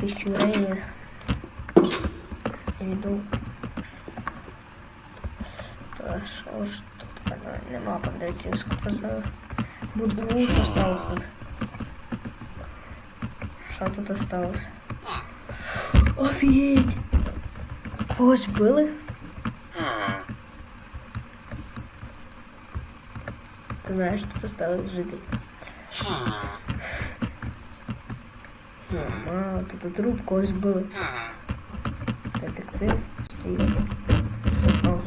Тисячу гривень. Йду. Так, що ж тут мене нема продавців, сколько за буду що осталось тут. Що тут осталось? Офігеть! Когось били? Ти знаєш, тут осталось жити. Мама, тут труп когось били. Детектив стоїть. О.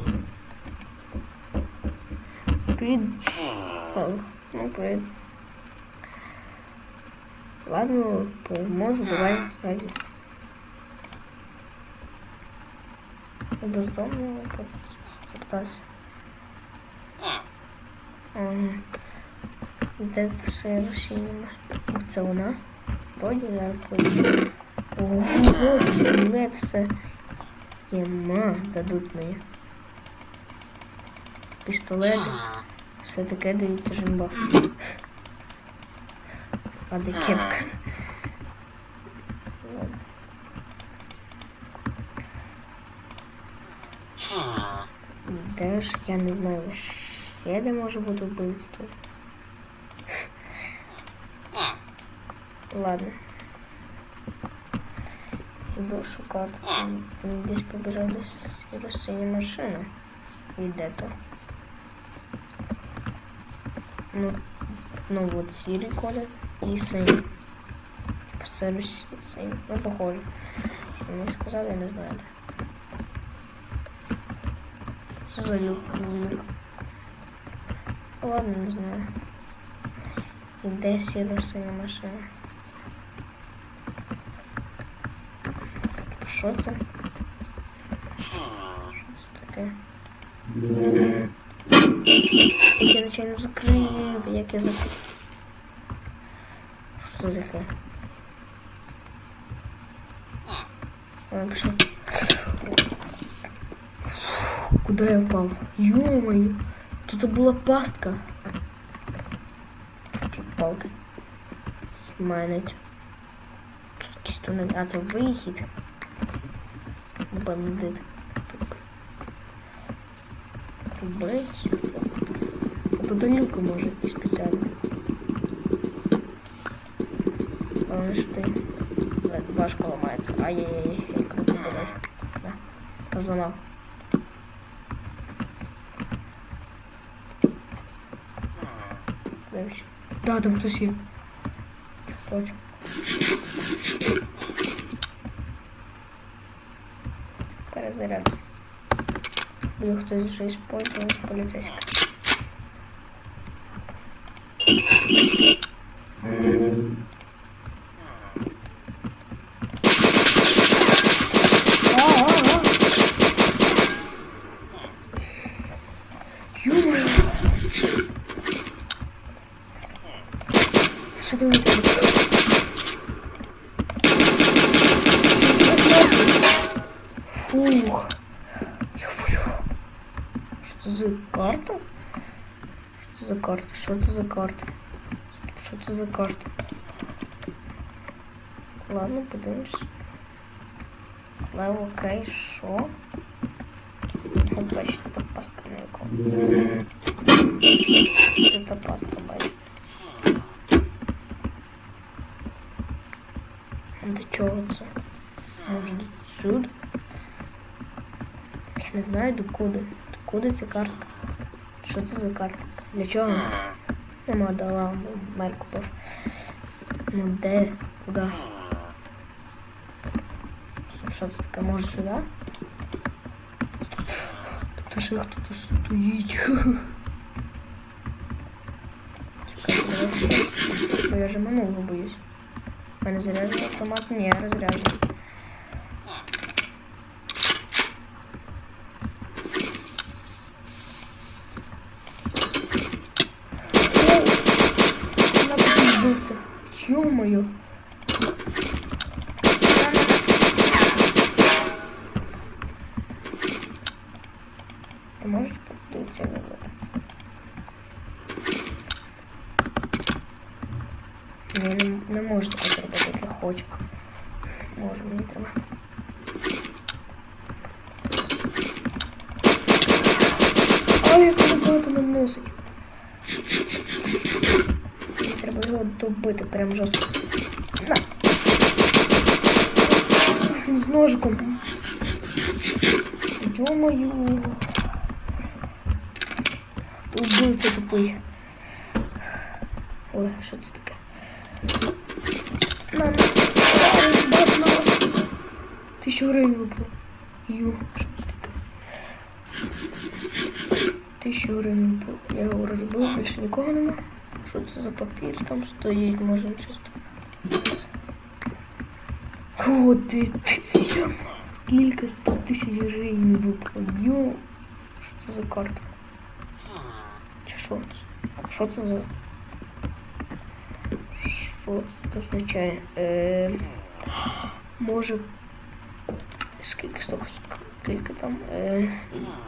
Привіт. О, ну, привіт. Ладно, поможу, давай сзади. Бездомно запитався. Ага. Де це рушіння? Це вона? Вроді я поїду. Ого, пістолет все. Єма, дадуть мені. Пістолет. Все таке дають жимба. А де кепка? Де ж я не знаю, ще де може бути вбивство. Ладно. Іду шукати. Він Десь побіжав до синя машина. І де то? Ну, ну вот сірий колір і синій. Типа синий, синій. Ну, похоже. Що мені сказали, я не знаю. Що за люк? люк? Ладно, не знаю. І де сіра синя машина? Що це? Я нечайно закрив, як я закрив. Що це? А, пішов. Куда я упал? Ё-моё! Тут была пастка. Палка. Майнить. Тут чисто не... А, вихід. Бандит. Брець. Тут люка може і спеціально. Але ж ти важко ламається. Ай-яй-яй, я круто давай. Да. Розламав. Да, там хтось є. Перезаряд. Буде хтось вже использовал поліцейська. Це за карта? Що це за карта? Що це за карта? Ладно, подивимось. Лев окей, що? Бачите, тут пастка на яку. Тут пастка, бачите. До чого це? Може до сюди? Я не знаю докуди. Докуди ця картка? Що це за картка? Для чого? Нема дала мер купив. Ну де? Куди? Що це таке? Може сюди? Тут ще хтось стоїть. Я же минулого боюсь. У мене заряджений автомат? Ні, розряджений. Ё-моё. А можете подивитися на мене? Я не, не можу таке зробити, як я хочу. Можу, мені треба. Ой, як багато наносить. Треба його добити прям жорстко. На. З ножиком. Ё-моё. Убивця тупий. Ой, що це таке? На, на. Тисячу гривень випало. Ю, що це таке? Тисячу гривень випало. Я його розбив, більше нікого нема. Що це за папір там стоїть, може чисто. О, ти. Скільки 100 тисяч гривень випало. Йо. Що це за карта? Чи що це? Це за... Що це означає? Е, може... Скільки, стоп, скільки там? Е,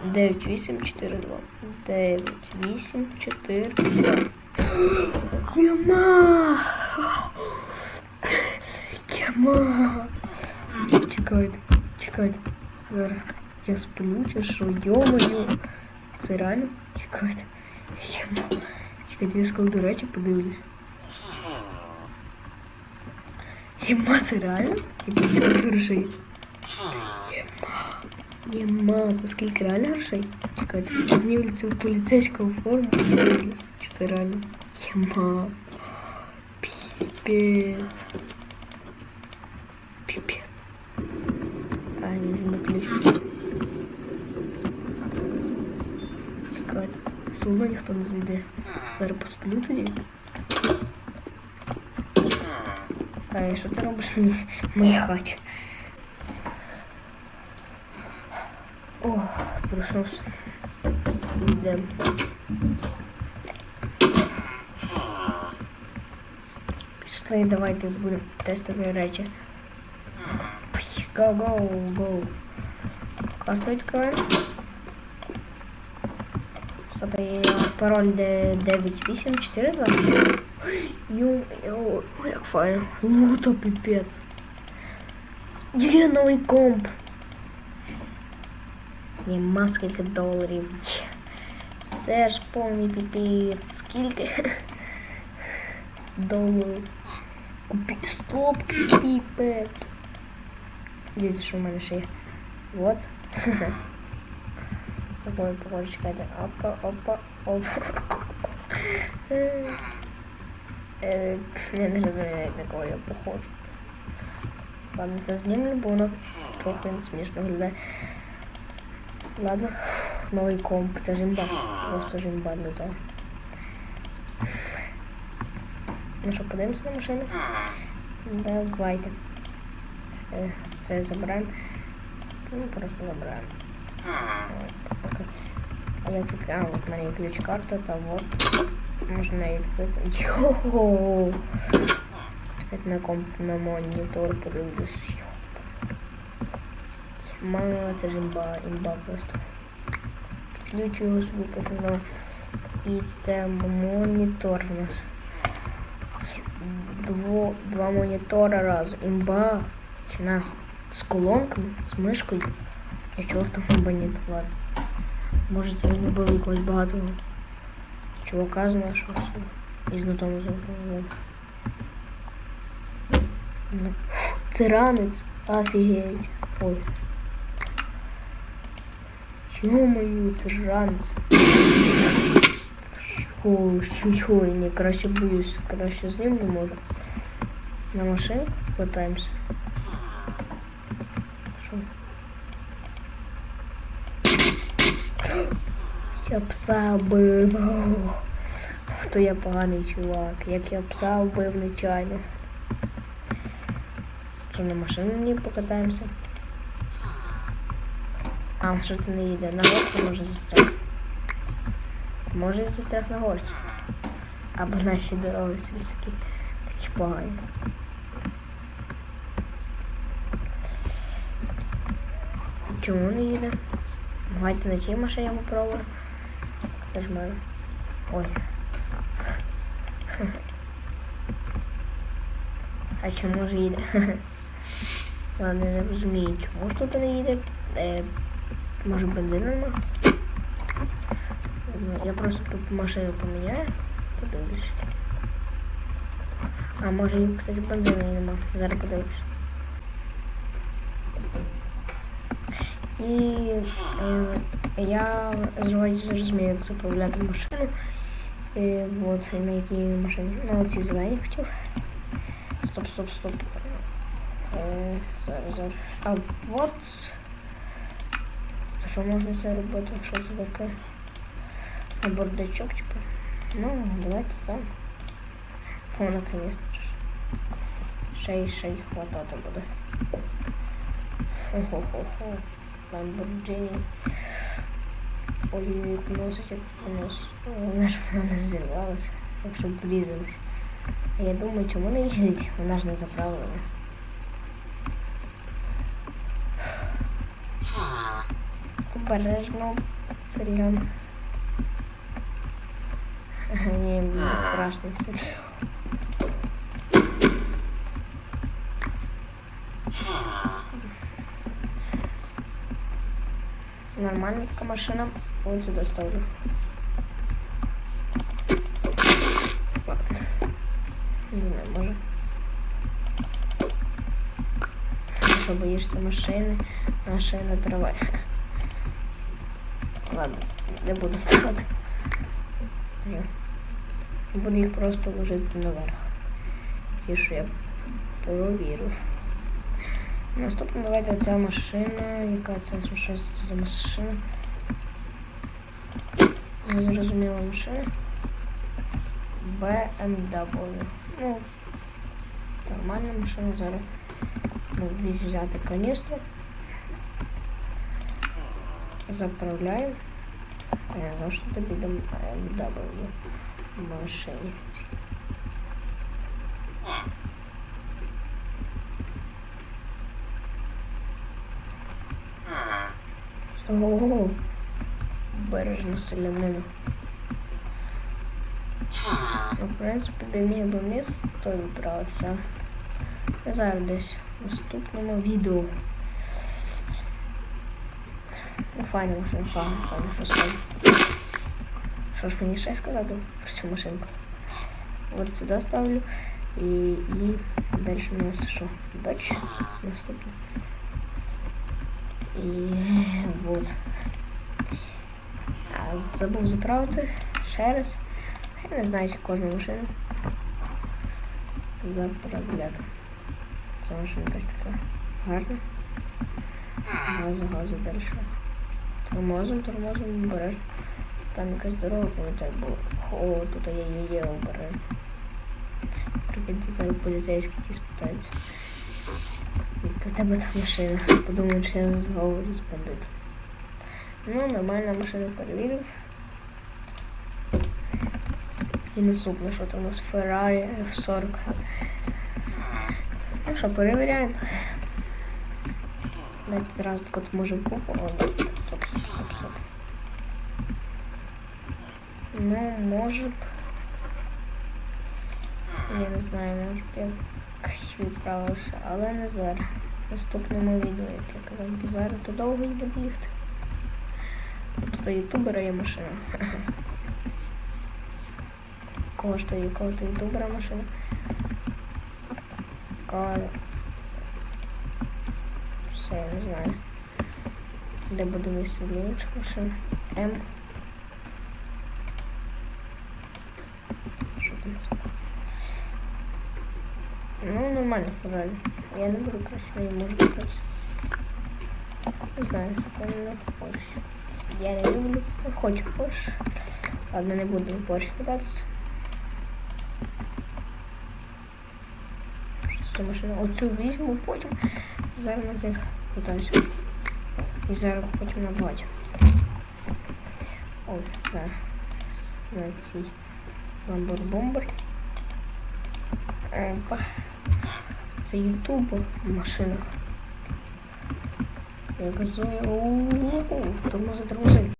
9, 8, 4, 2. 9, 8, 4, 2. Яма! Яма! Чекайте, чекайте. Зараз я сплю, чи що? Йо-моє. Це реально? Чекайте. Яма. Чекайте, я складу речі, подивлюсь. Єма, це реально? Який скільки грошей? Єма. Єма, це скільки реально грошей? Чекайте, я знімлю цю поліцейську форму. подивлюсь, Чи це реально? Єма. Піпець. Піпець. А, він же не ключ. Чекайте. Все одно ніхто не зайде. Зараз посплю тоді. А що ти робиш в моїй- в моїй хаті? О, проснувся. Йдемо. Пішли, давайте будемо тестові речі. Go, go, go. Карту відкриваємо. Стоп, я пароль де 9842. Ю, ю, ой, як файно. Лута пипець. Є новий комп. Нема скільки доларів. Є. Це ж повний піпець. Скільки? Доларів. Купі... Стоп, піпець. Дивіться, що в мене ще. Вот. Такой, чекайте. Опа, опа, опа. Е, Я не розумію, на кого я похожу. Ладно, це знімлю, бо воно трохи смішно виглядає. Ладно, новий комп, це жимба. Просто жимба для того. Ну що, подивимося на машину? Давайте. Е, Це забираємо. Ну, просто забираємо. А як відкрити? А, от в мене є ключ-карта, та от. Можна її відкрити. Йо! Чекайте на комп, на монітор подивлюсь. Ма, це ж імба, імба просто. Підключу його собі потім. І це монітор у нас. Дво, два монітора разом. Імба. Чи на з колонками, з мишкою. Я абонент, ладно. Може це він був якогось багатого чувака з нашого суду. І з тому зробили. Ну, Це ранець, офігеть. Ой. Ё-моё, це ж ранець. Ой, чуть ой, не краще боюсь, краще з ним не можу. На машинку катаємося. Що? Я пса вбив. То я поганий чувак. Як я пса вбив нечайно. Що на машину не покатаємося? А, це не їде? На горці може застряг. Може і застряг на горці. Або наші дороги сільські такі погані. Чому не їде? Давайте на цій машині попробуємо. Це ж мене. Ой. А чи може їде? Ладно, не розумію, чому ж тут не їде. Е, може бензину нема? Ну, Я просто тут машину поміняю. Подивлюсь. А може кстати, бензину нема. Зараз подивлюсь. І е, я зрозумію, як заправляти машину. І от на якій машині. На оцій зеленій хотів. Стоп, стоп, стоп. Е, зараз, зараз. А от. Що можна це робити? Що це таке? А бардачок, типа. Ну, давайте ставимо. О, наконец-то. Ще й ще й хватати буде. Хо-хо-хо-хо. Lamborghini. Олію носить, як понос. Вона ж вона не взірвалася, якщо б врізалась. А я думаю, чому не їздить? Вона ж не заправлена. Обережно, селян. Ні, страшно селян. Нормальная такая машина. Вот сюда ставлю. Не знаю, може. Що боїшся машини, машина трава. Ладно, не буду ставити. Буду їх просто ложити наверх. Ті, що я провірив. Наступна давайте оця машина. Яка це що це за машина? Незрозуміла машина. BMW. Ну, нормальна машина зараз. Ну, віз взяти каністру. Заправляємо. Я знав, що тобі дам BMW машині. Ого, бережно селянину. Ну, в принципі, до міг би вниз то відправитися. Я зараз десь в наступному відео. Ну, файна машина, файна, файна, що ж мені ще сказати про цю машинку? От сюди ставлю. І, і далі у нас що? Дочь наступний. І вот. А, забув заправити ще раз. Я не знаю, чи кожну машину заправляти. Ця машина якась така гарна. Газу, газу далі. Тормозом, тормозом береш. Там якась дорога, пам'ятаю, було. О, тут я її обережу. Прикиньте, зараз поліцейські ті спитаються. В тебе там машина? Подумаю, що я зговорю з бандитом. Ну, нормальна машина перевірив. І наступне, що це у нас Ferrari F40. Ну що, перевіряємо. Давайте зразу так от може купу. О, стоп, стоп, стоп. Ну, може б. Я не знаю, може б я відправився, але не зараз. Наступному відео, як я казав, бо зараз то довго й буду їхати. Тут ютубера є машина. Кого ж то є, кого то ютубера машина? Кого... Все, я не знаю. Де буду місце для інших машин? М. Що там? Ну, нормально Феррari. Я не беру я не можу. Не знаю, я не Porsche. Я не люблю, хочу Porsche. Ладно, не буду в Porsche кататися. Що це машина? Оцю візьму, потім зараз на цих катаюся. І зараз потім на батю. Ой, так. На цій ламбор-бомбер. Опа. Це ютуб машина. Я газую. Тому затормозив.